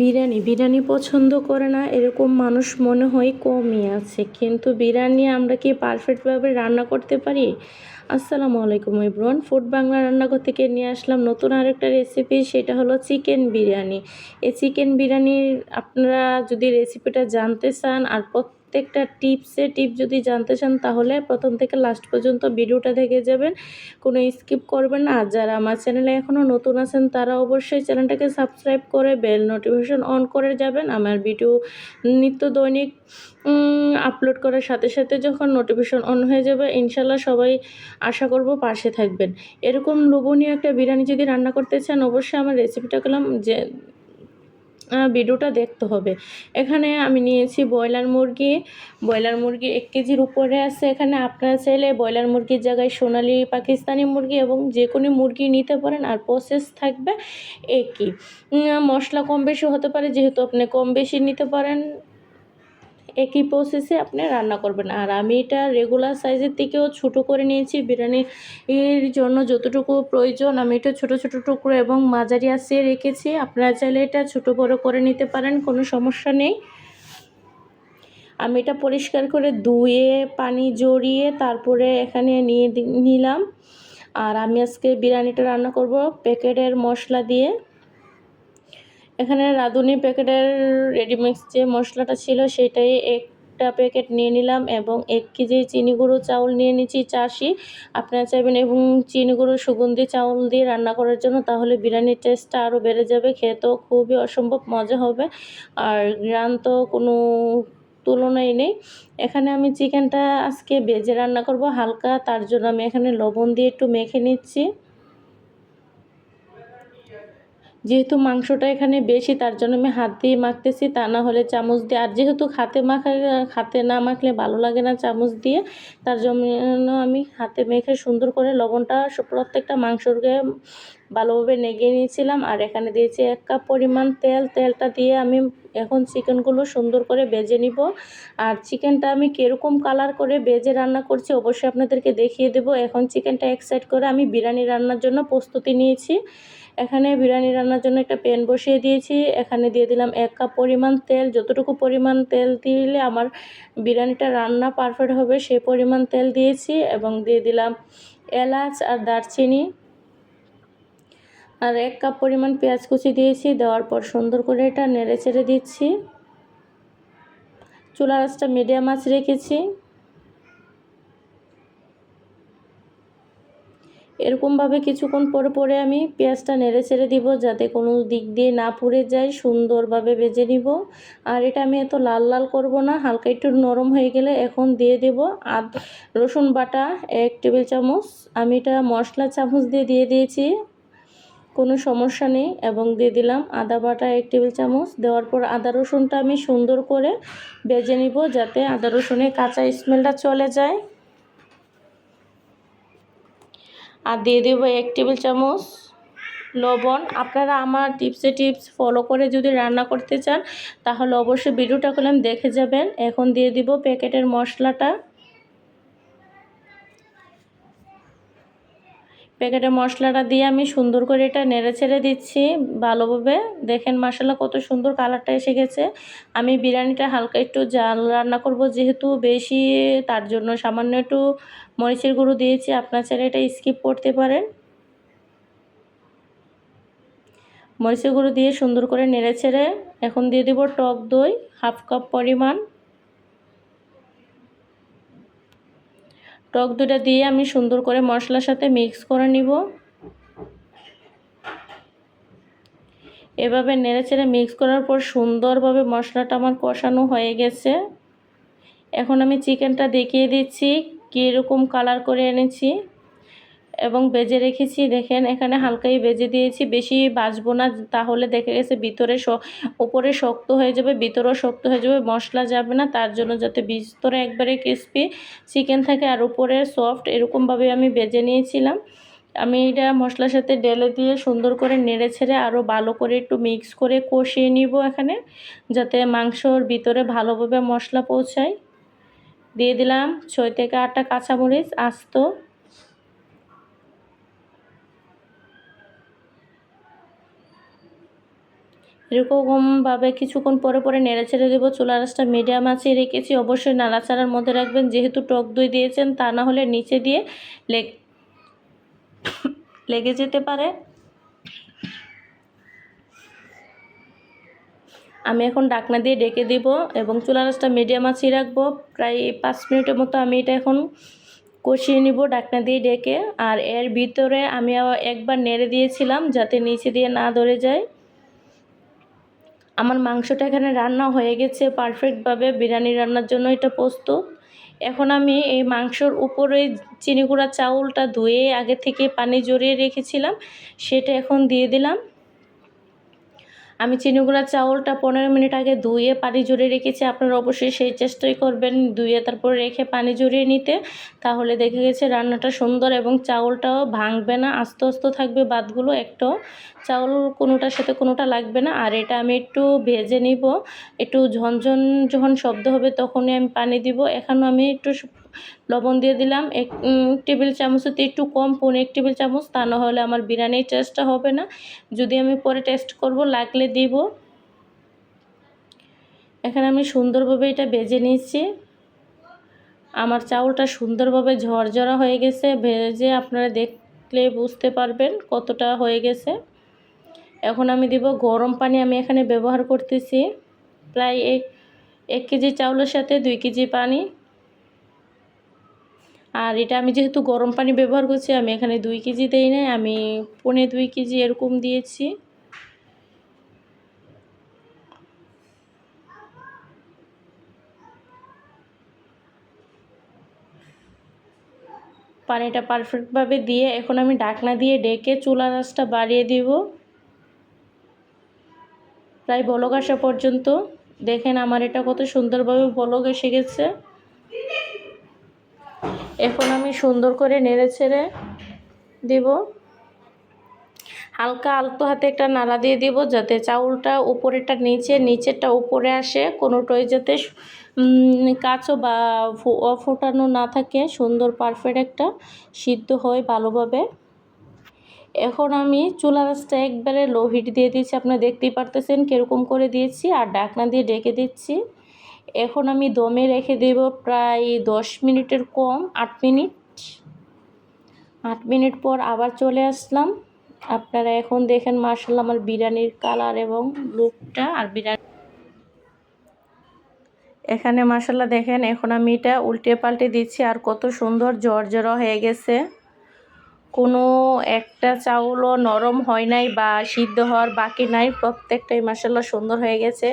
বিরিয়ানি বিরিয়ানি পছন্দ করে না, এরকম মানুষ মনে হয় কমই আছে। কিন্তু বিরিয়ানি আমরা কি পারফেক্টভাবে রান্না করতে পারি? আসসালামু আলাইকুম ইব্রন ফুড বাংলা রান্নাঘর থেকে নিয়ে আসলাম নতুন আরেকটা রেসিপি সেটা হলো চিকেন বিরিয়ানি। এই চিকেন বিরিয়ানির আপনারা যদি রেসিপিটা জানতে চান আর প্রত্যেকটা টিপসে টিপ যদি জানতে চান, তাহলে প্রথম থেকে লাস্ট পর্যন্ত ভিডিওটা দেখে যাবেন। কোনো স্কিপ করবেন না। আর যারা আমার চ্যানেলে এখনও নতুন আছেন, তারা অবশ্যই চ্যানেলটাকে সাবস্ক্রাইব করে বেল নোটিফিকেশন অন করে যাবেন। আমার ভিডিও নিত্য দৈনিক আপলোড করার সাথে সাথে যখন নোটিফিকেশন অন হয়ে যাবে ইনশাল্লাহ সবাই আশা করব পাশে থাকবেন। এরকম লোভনীয় একটা বিরিয়ানি যদি রান্না করতে চান, অবশ্যই আমার রেসিপিটা করলাম যে ভিডিওটা দেখতে হবে। এখানে আমি নিয়েছি ব্রয়লার মুরগি। ব্রয়লার মুরগি এক কেজির উপরে আছে। এখানে আপনারা চাইলে ব্রয়লার মুরগির জায়গায় সোনালি পাকিস্তানি মুরগি এবং যে কোনো মুরগি নিতে পারেন আর প্রসেস থাকবে একই। মশলা কম বেশি হতে পারে, যেহেতু আপনি কম বেশি নিতে পারেন। একই প্রসেসে আপনি রান্না করবেন। আর আমি এটা রেগুলার সাইজের থেকেও ছোটো করে নিয়েছি। বিরিয়ানির জন্য যতটুকু প্রয়োজন, আমি এটা ছোটো ছোটো টুকরো এবং মাঝারি আসিয়ে রেখেছি। আপনারা চাইলে এটা ছোটো, বড়ো করে নিতে পারেন, কোনো সমস্যা নেই। আমি এটা পরিষ্কার করে ধুয়ে, পানি জড়িয়ে তারপরে এখানে নিয়ে নিলাম। আর আমি আজকে বিরিয়ানিটা রান্না করব প্যাকেটের মশলা দিয়ে। এখানে রাঁধুনি প্যাকেটের রেডিমিক্স যে মশলাটা ছিল সেটাই একটা প্যাকেট নিয়ে নিলাম এবং এক কেজি চিনি গুঁড়ো চাউল নিয়ে নিচ্ছি চাষি আপনারা চাইবেন এবং চিনি গুঁড়ো সুগন্ধি চাউল দিয়ে রান্না করার জন্য, তাহলে বিরিয়ানির টেস্টটা আরও বেড়ে যাবে, খেতেও খুবই অসম্ভব মজা হবে। আর গ্রান তো কোনো তুলনাই নেই। এখানে আমি চিকেনটা আজকে ভেজে রান্না করব হালকা, তার জন্য আমি এখানে লবণ দিয়ে একটু মেখে নিচ্ছি। যেহেতু মাংসটা এখানে বেশি, তার জন্য আমি হাত দিয়ে মাখতেছি। তা না হলে চামচ দিয়ে, আর যেহেতু হাতে মাখা হাতে না মাখলে ভালো লাগে না চামচ দিয়ে, তার জন্য আমি হাতে মেখে সুন্দর করে লবণটা প্রত্যেকটা গায়ে ভালোভাবে নেগিয়ে নিয়েছিলাম আর এখানে দিয়েছি এক কাপ পরিমাণ তেল। তেলটা দিয়ে আমি এখন চিকেনগুলো সুন্দর করে বেজে নিব। আর চিকেনটা আমি কীরকম কালার করে বেজে রান্না করছি অবশ্যই আপনাদেরকে দেখিয়ে দেব। এখন চিকেনটা এক সাইড করে আমি বিরিয়ানি রান্নার জন্য প্রস্তুতি নিয়েছি। এখানে বিরিয়ানি রান্নার জন্য একটা প্যান বসিয়ে দিয়েছি। এখানে দিয়ে দিলাম এক কাপ পরিমাণ তেল। যতটুকু পরিমাণ তেল দিলে আমার বিরিয়ানিটা রান্না পারফেক্ট হবে সেই পরিমাণ তেল দিয়েছি এবং দিয়ে দিলাম এলাচ আর দারচিনি। আর এক কাপ পরিমাণ পেঁয়াজ কুচি দিয়েছি, দেওয়ার পর সুন্দর করে এটা নেড়ে চেড়ে দিচ্ছি। চুলা আঁচটা মিডিয়াম আঁচ রেখেছি। এরকমভাবে কিছুক্ষণ পরে পরে আমি পেঁয়াজটা নেড়ে ছেড়ে দিব, যাতে কোনো দিক দিয়ে না পুড়ে যায়, সুন্দরভাবে ভেজে নিব। আর এটা আমি এত লাল লাল করব না, হালকা একটু নরম হয়ে গেলে এখন দিয়ে দেব আদ, রসুন বাটা এক টেবিল চামচ। আমি এটা মশলা চামচ দিয়ে দিয়ে দিয়েছি। কোনো সমস্যা নেই এবং দিয়ে দিলাম আদা বাটা এক টেবিল চামচ। দেওয়ার পর আদা রসুনটা আমি সুন্দর করে বেজে নিব যাতে আদা রসুনের কাঁচা স্মেলটা চলে যায়। আর দিয়ে দেব এক টেবিল চামচ লবণ। আপনারা আমার টিপসে টিপস ফলো করে যদি রান্না করতে চান, তাহলে অবশ্যই ভিডিওটা করলাম দেখে যাবেন। এখন দিয়ে দিব প্যাকেটের মশলাটা। প্যাকেটের মশলাটা দিয়ে আমি সুন্দর করে এটা নেড়ে ছেড়ে দিচ্ছি ভালোভাবে। দেখেন মশলা কত সুন্দর কালারটা এসে গেছে। আমি বিরিয়ানিটা হালকা একটু জাল রান্না করব যেহেতু বেশি, তার জন্য সামান্য একটু মরিচের গুঁড়ো দিয়েছি। আপনার ছেলে এটা স্কিপ করতে পারেন। মরিচের গুঁড়ো দিয়ে সুন্দর করে নেড়ে ছেড়ে এখন দিয়ে দেবো টক দই, হাফ কাপ পরিমাণ। টক দইটা দিয়ে আমি সুন্দর করে মশলার সাথে মিক্স করে নিব। এভাবে নেড়ে চেড়ে মিক্স করার পর সুন্দরভাবে মশলাটা আমার কষানো হয়ে গেছে। এখন আমি চিকেনটা দেখিয়ে দিচ্ছি, কীরকম কালার করে এনেছি। এবং বেজে রেখেছি। দেখেন, এখানে হালকাই বেজে দিয়েছি। বেশি বাজবো না, তাহলে দেখে গেছে ভিতরে ওপরে শক্ত হয়ে যাবে, ভিতরেও শক্ত হয়ে যাবে, মশলা যাবে না। তার জন্য যাতে ভিতরে একবারে ক্রিসপি চিকেন থাকে আর উপরে সফট এরকমভাবে আমি বেজে নিয়েছিলাম। আমি এটা মশলার সাথে ডেলে দিয়ে সুন্দর করে নেড়ে ছেড়ে আরও ভালো করে একটু মিক্স করে কষিয়ে নিব এখানে, যাতে মাংসর ভিতরে ভালোভাবে মশলা পৌঁছায়। দিয়ে দিলাম ছয় থেকে আটটা কাঁচামরিচ, আস্ত। এরকমভাবে কিছুক্ষণ পরে পরে নেড়ে ছেড়ে দেবো চুলা রাসটা মিডিয়াম আছে রেখেছি, অবশ্যই নাড়াচাড়ার মধ্যে রাখবেন, যেহেতু টক দই দিয়েছেন, তা না হলে নিচে দিয়ে লেগ যেতে পারে। আমি এখন ডাকনা দিয়ে ডেকে দিব এবং চুলা রাসটা মিডিয়াম আছেই রাখব, প্রায় পাঁচ মিনিটের মতো আমি এটা এখন কষিয়ে নিব ডাকনা দিয়ে ডেকে, আর এর ভিতরে আমি একবার নেড়ে দিয়েছিলাম, যাতে নিচে দিয়ে না ধরে যায়। আমার মাংসটা এখানে রান্না হয়ে গেছে পারফেক্টভাবে বিরিয়ানি রান্নার জন্য এটা প্রস্তুত। এখন আমি এই মাংসর উপরে চিনি গুঁড়া চাউলটা ধুয়ে আগে থেকে পানি জড়িয়ে রেখেছিলাম। সেটা এখন দিয়ে দিলাম। আমি চিনি গুঁড়া চাউলটা পনেরো মিনিট আগে ধুয়ে পানি জড়িয়ে রেখেছি। আপনারা অবশ্যই সেই চেষ্টাই করবেন ধুয়ে তারপর রেখে পানি জড়িয়ে নিতে। তাহলে দেখে গেছে রান্নাটা সুন্দর এবং চাউলটাও ভাঙবে না, আস্তে আস্তে থাকবে বাদগুলো একটু। চাউল কোনোটার সাথে কোনোটা লাগবে না। আর এটা আমি একটু ভেজে নিব। একটু ঝনঝন যখন শব্দ হবে তখনই আমি পানি দিব। এখানেও আমি একটু লবণ দিয়ে দিলাম। এক টেবিল চামচতে একটু কম, পৌনে এক টেবিল চামচ, তা না হলে আমার বিরিয়ানির টেস্টটা হবে না। যদি আমি পরে টেস্ট করব, লাগলে দিব। এখানে আমি সুন্দরভাবে এটা ভেজে নিয়েছি। আমার চাউলটা সুন্দরভাবে ঝরঝরা হয়ে গেছে। ভেজে আপনারা দেখলে বুঝতে পারবেন কতটা হয়ে গেছে। এখন আমি দিব গরম পানি, আমি এখানে ব্যবহার করতেছি। প্রায় এক কেজি চাউলের সাথে দুই কেজি পানি। আর এটা আমি যেহেতু গরম পানি ব্যবহার করছি, আমি এখানে দুই কেজি দেই নাই, আমি পনে দুই কেজি এরকম দিয়েছি। পানিটা পারফেক্টভাবে দিয়ে এখন আমি ডাকনা দিয়ে ডেকে চুলা রাসটা বাড়িয়ে দিব। প্রায় বলক আসা পর্যন্ত। দেখেন আমার এটা কত সুন্দরভাবে বলক এসে গেছে। এখন আমি সুন্দর করে নেড়ে ছেড়ে দিব। হালকা আলতো হাতে একটা নাড়া দিয়ে দিব যাতে চাউলটা উপরেরটা নিচে, নিচেরটা উপরে আসে, কোনোটাই যাতে কাঁচো বা অফোটানো না থাকে, সুন্দর পারফেক্ট একটা সিদ্ধ হয় ভালোভাবে। এখন আমি চুলা রাসটা একবারে লো হিট দিয়ে দিয়েছি আপনারা দেখতেই পারতেছেন কীরকম করে দিয়েছি, আর ডাকনা দিয়ে ডেকে দিচ্ছি। এখন আমি দমে রেখে দেব প্রায় দশ মিনিটের কম, আট মিনিট। আট মিনিট পর আবার চলে আসলাম। আপনারা এখন দেখেন মার্শাল আমার বিরিয়ানির কালার এবং লুকটা আর বিরিয়ানি। এখানে মার্শাল্লাহ দেখেন, এখন আমি এটা উল্টে পাল্টে দিচ্ছি, আর কত সুন্দর জর্জরা হয়ে গেছে। কোনো একটা চাউলও নরম হয় নাই বা সিদ্ধ হওয়ার বাকি নাই, প্রত্যেকটাই মার্শাল্লাহ সুন্দর হয়ে গেছে।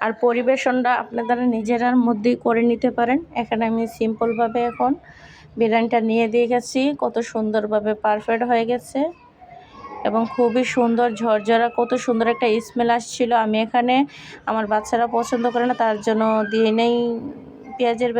আর পরিবেশনটা আপনারা নিজেরার মধ্যেই করে নিতে পারেন। এখানে আমি সিম্পলভাবে এখন বিরিয়ানিটা নিয়ে দিয়ে গেছি। কত সুন্দরভাবে পারফেক্ট হয়ে গেছে এবং খুবই সুন্দর ঝরঝরা, কত সুন্দর একটা স্মেল আসছিল। আমি এখানে আমার বাচ্চারা পছন্দ করে না, তার জন্য দিয়ে নেই। পেঁয়াজের